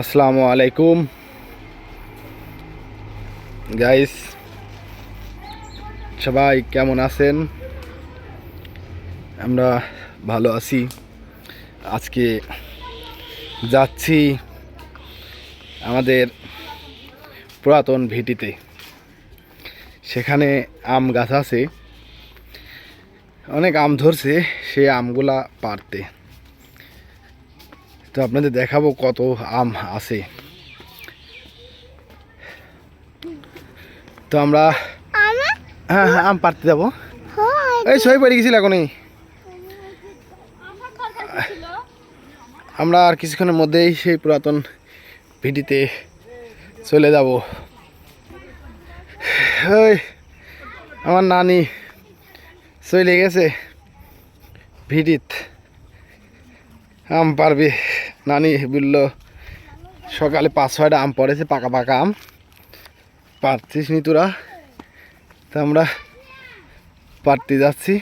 আসসালামু আলাইকুম। গাইস সবাই কেমন আছেন? আমরা ভালো আছি। আজকে যাচ্ছি আমাদের পুরাতন ভিটিতে। সেখানে আম গাছ আছে। অনেক আম ধরছে সে আমগুলা পারতে তো আপনাদের দেখাবো কত আম আছে। তো আমরা হ্যাঁ হ্যাঁ আম পারতে যাব। এই সই পড়ে গেছিল এখনই। আমরা আর কিছুক্ষণের মধ্যেই সেই পুরাতন ভিডিতে চলে যাব। ওই আমার নানি চলে গেছে। ভিডিত আম পারবে নানি বলল, সকালে পাঁচ ছয়টা আম পড়েছে, পাকা পাকা আম। পারছিস নি তোরা? তা আমরা পারতে যাচ্ছি।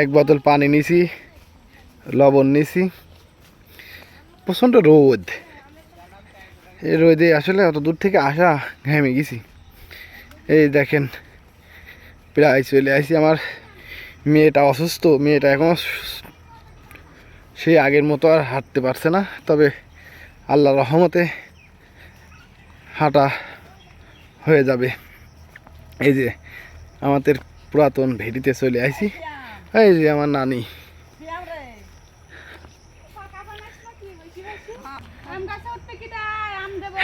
এক বোতল পানি নিছি, লবণ নিছি। প্রচণ্ড রোদ। এই রোদে আসলে অত দূর থেকে আসা ঘেমে গেছি। এই দেখেন, প্রায় চলে আসি আমার মেয়েটা অসুস্থ, মেয়েটা এখন সে আগের মতো আর হাঁটতে পারছে না। তবে আল্লাহ রহমতে হাঁটা হয়ে যাবে। এই যে আমাদের পুরাতন ভেটিতে চলে আসি এই যে আমার নানি।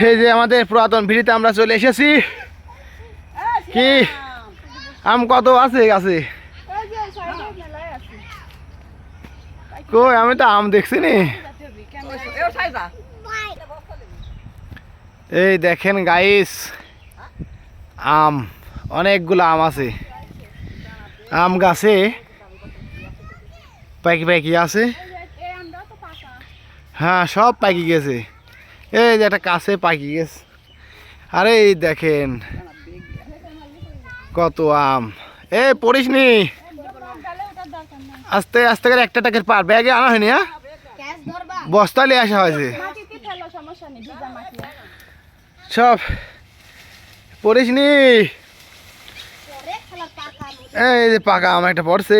এই যে আমাদের পুরাতন ভিড়িতে আমরা চলে এসেছি। কি? আম কত আছে গাছে? কই, আমি তো আম দেখছি নি এই দেখেন গাইস আম, অনেকগুলো আম আছে। আম গাছে পাকি পাকি আছে। হ্যাঁ সব পাকি গেছে। এই যে একটা কাছে পাকি গেছে। আরে দেখেন, কত আম। এ পড়িস নি আস্তে আস্তে করে একটা টাকার পার ব্যাগে আনা হয়নি হ্যাঁ? বস্তা নিয়ে আসা হয়েছে। সব পড়িস নি। এই যে পাকা আম একটা পড়ছে।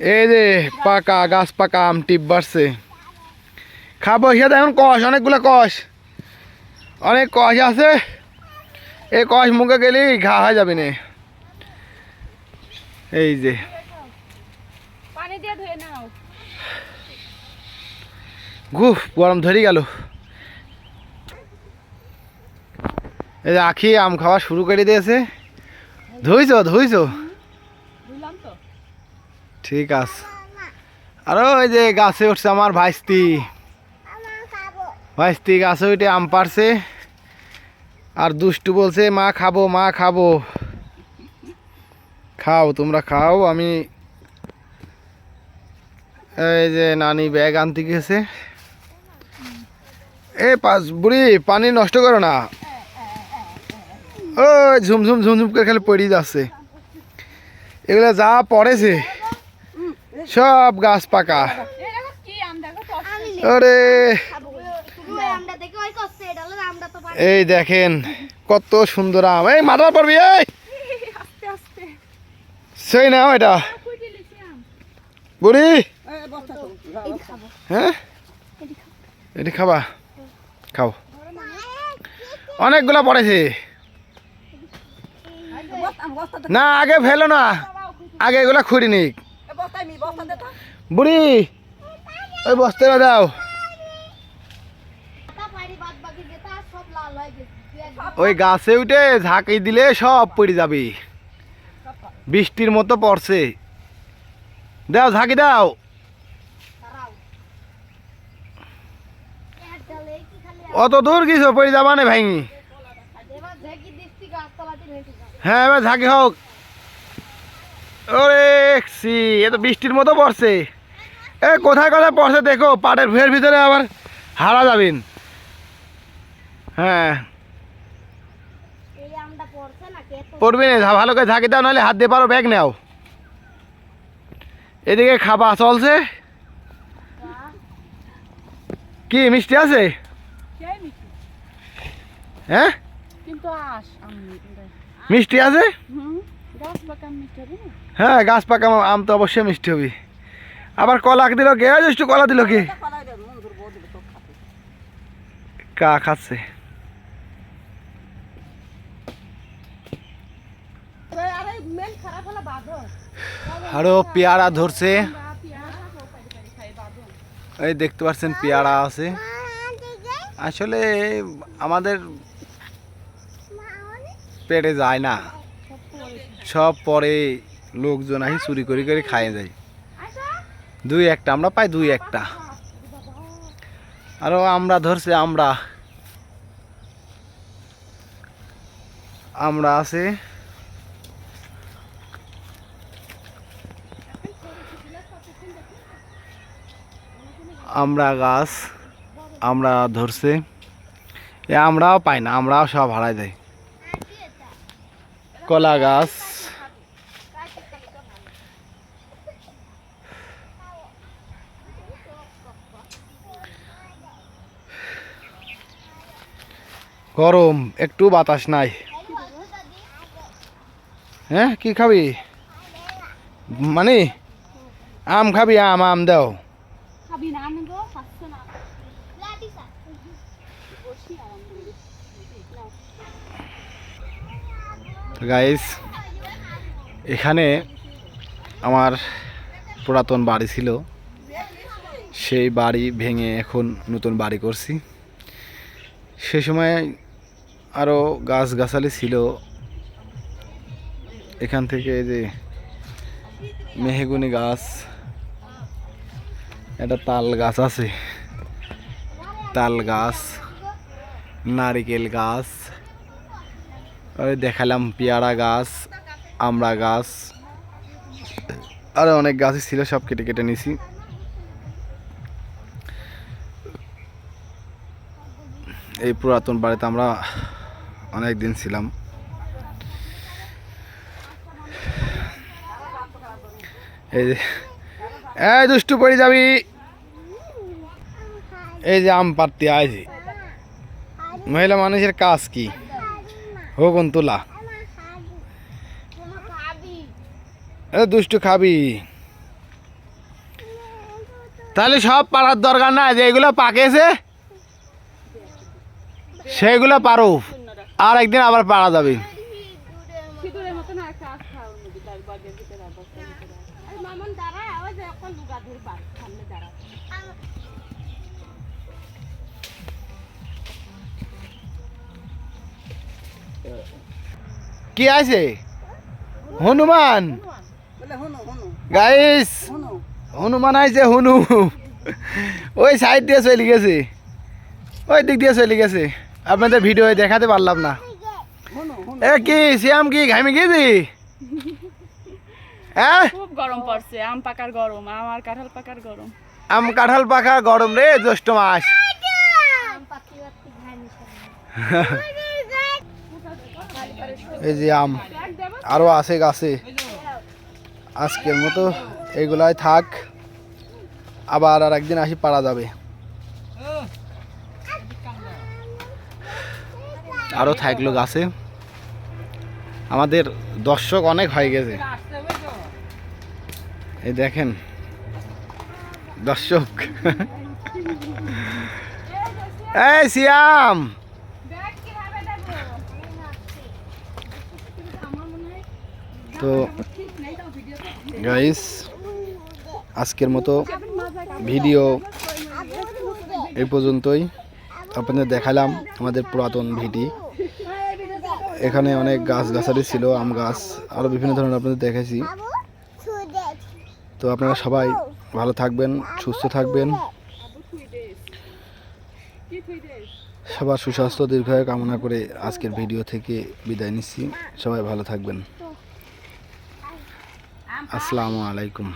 এই যে পাকা গাছ পাকা আম টিপ বাড়ছে। খাব সে এখন কষ অনেকগুলো কষ। অনেক কষ আছে। এই কষ মুখে গেলেই ঘা হয়ে যাবে না। এই যে। পানি দিয়ে ধুয়ে নাও। গুফ গরম ধরে গেল। এই যে আখি আম খাওয়া শুরু করে দিয়েছে। ধুইছ ধুইছ? ঠিক আছে। আর ওই যে গাছে উঠছে আমার ভাইস্তি। ভাইস্তি গাছে উঠে আম পারছে আর দুষ্টু বলছে মা খাব মা খাব। খাও, তোমরা খাও। আমি এই যে নানি ব্যাগ আনতে গেছে। এ পাঁচ বুড়ি, পানি নষ্ট করো না। ও ঝুমঝুম ঝুমঝুম করে খালি পড়ে যাচ্ছে। এগুলো যা পড়েছে, সব গাছ পাকা। আরে। ওই এই দেখেন, কত সুন্দর আম। এই মাথার পড়বি এই সেই নাও এটা। বুড়ি? হ্যাঁ? এটি খাবা। খাও। অনেকগুলা পড়েছে। না, আগে ফেলো না। আগে এগুলা খুঁড়ি নিক। বুড়ি, ওই বস্তাটা দাও। ওই গাছে উঠে ঝাঁকি দিলে সব পড়ে যাবে। বৃষ্টির মতো পড়ছে। দাও, ঝাঁকি দাও। অত দূর কিছু পড়ে যাবা না যাও হ্যাঁ এবার ঝাঁকি হোক। ওরে সি এ তো বৃষ্টির মতো পড়ছে। এ, কোথায় কোথায় পড়ছে দেখো, পাটের ভুয়ের ভিতরে আবার হারা যাবেন। হ্যাঁ এই আমটা পড়ছে না কে তো পড়বি না ভালো করে ঝাঁকি দাও নাহলে হাত দিয়ে পারো ব্যাগ নাও। এদিকে খাবা চলছে। কি মিষ্টি আছে? হ্যাঁ? কিন্তু আস আমি মিষ্টি আছে? হ্যাঁ গাছ পাকা আম- তো অবশ্যই মিষ্টি হবে। আবার কলা দিল কে? কলা দিল কি? কা খাচ্ছে আরে মেন খারাপ হলে বাঁধো আরও পেয়ারা ধরছে। এই দেখতে পাচ্ছেন, পেয়ারা আছে। আসলে আমাদের পেটে যায় না। সব পরে লোকজন আসি চুরি করে করে খাইয়ে যায় দুই একটা, আমরা পাই দুই একটা। আরও আমরা ধরছে, আমরা। আমরা আছে। আমরা গাছ, আমরা ধরছে। এ আমরাও পাই না, আমরাও সব হারাই দেয়। কলা গাছ। গরম, একটু বাতাস নাই। হ্যাঁ কি খাবি? মানে? আম খাবি? আম আম দাও। খাবি না আমি গো পাচ্ছে না গাইস এখানে আমার পুরাতন বাড়ি ছিল। সেই বাড়ি ভেঙে এখন নতুন বাড়ি করছি। সে সময় আরও গাছগাছালি ছিল। এখান থেকে যে মেহেগুনি গাছ, একটা তাল গাছ আছে। তাল গাছ, নারিকেল গাছ দেখালাম পেয়ারা গাছ, আমড়া গাছ। আরও অনেক গাছই ছিল, সব কেটে কেটে নিছি। এই পুরাতন বাড়িতে আমরা অনেক দিন ছিলাম। এই যে, এই দুষ্টু পড়ে যাবি। এই যে আম পাড়তে আইছি মহিলা মানুষের কাজ কি? হোকন তোলা দুষ্টু খাবি। তাহলে সব পাড়ার দরকার না যেগুলো পাকেছে, সেগুলো পারো আর একদিন আবার পাড়া যাবে। সিঁদুরের মতো কি আছে? হনুমান? গাইস হনুমান আইছে হনু। ওই সাইড দিয়ে চলে গেছে। ওই দিক দিয়ে চলে গেছে। আপনাদের ভিডিও দেখাতে পারলাম না। এ কি শ্যাম কি ঘামে গেছি হ্যাঁ? খুব গরম পড়ছে আম পাকার গরম আম আর কাঁঠাল পাকার গরম। আম কাঁঠাল পাখা গরম রে জ্যৈষ্ঠ মাস। এই যে আম, আরও আছে গাছে। আজকের মতো এগুলাই থাক। আবার আর একদিন আসি পারা যাবে। আরও থাকল গাছে। আমাদের দর্শক অনেক হয়ে গেছে। এই দেখেন, দর্শক। এই সিয়াম দেখ কীভাবে দেখব আমার মনে হয় তো গাইস আজকের মতো ভিডিও এই পর্যন্তই। আপনাদের দেখালাম আমাদের পুরাতন ভিটি। এখানে অনেক গাছ গাছালি ছিল, আম গাছ আরও বিভিন্ন ধরনের আপনাদের দেখেছি তো আপনারা সবাই ভালো থাকবেন, সুস্থ থাকবেন। সবার সুস্বাস্থ্য, দীর্ঘায়ু কামনা করে আজকের ভিডিও থেকে বিদায় নিচ্ছি। সবাই ভালো থাকবেন। আসসালামু আলাইকুম।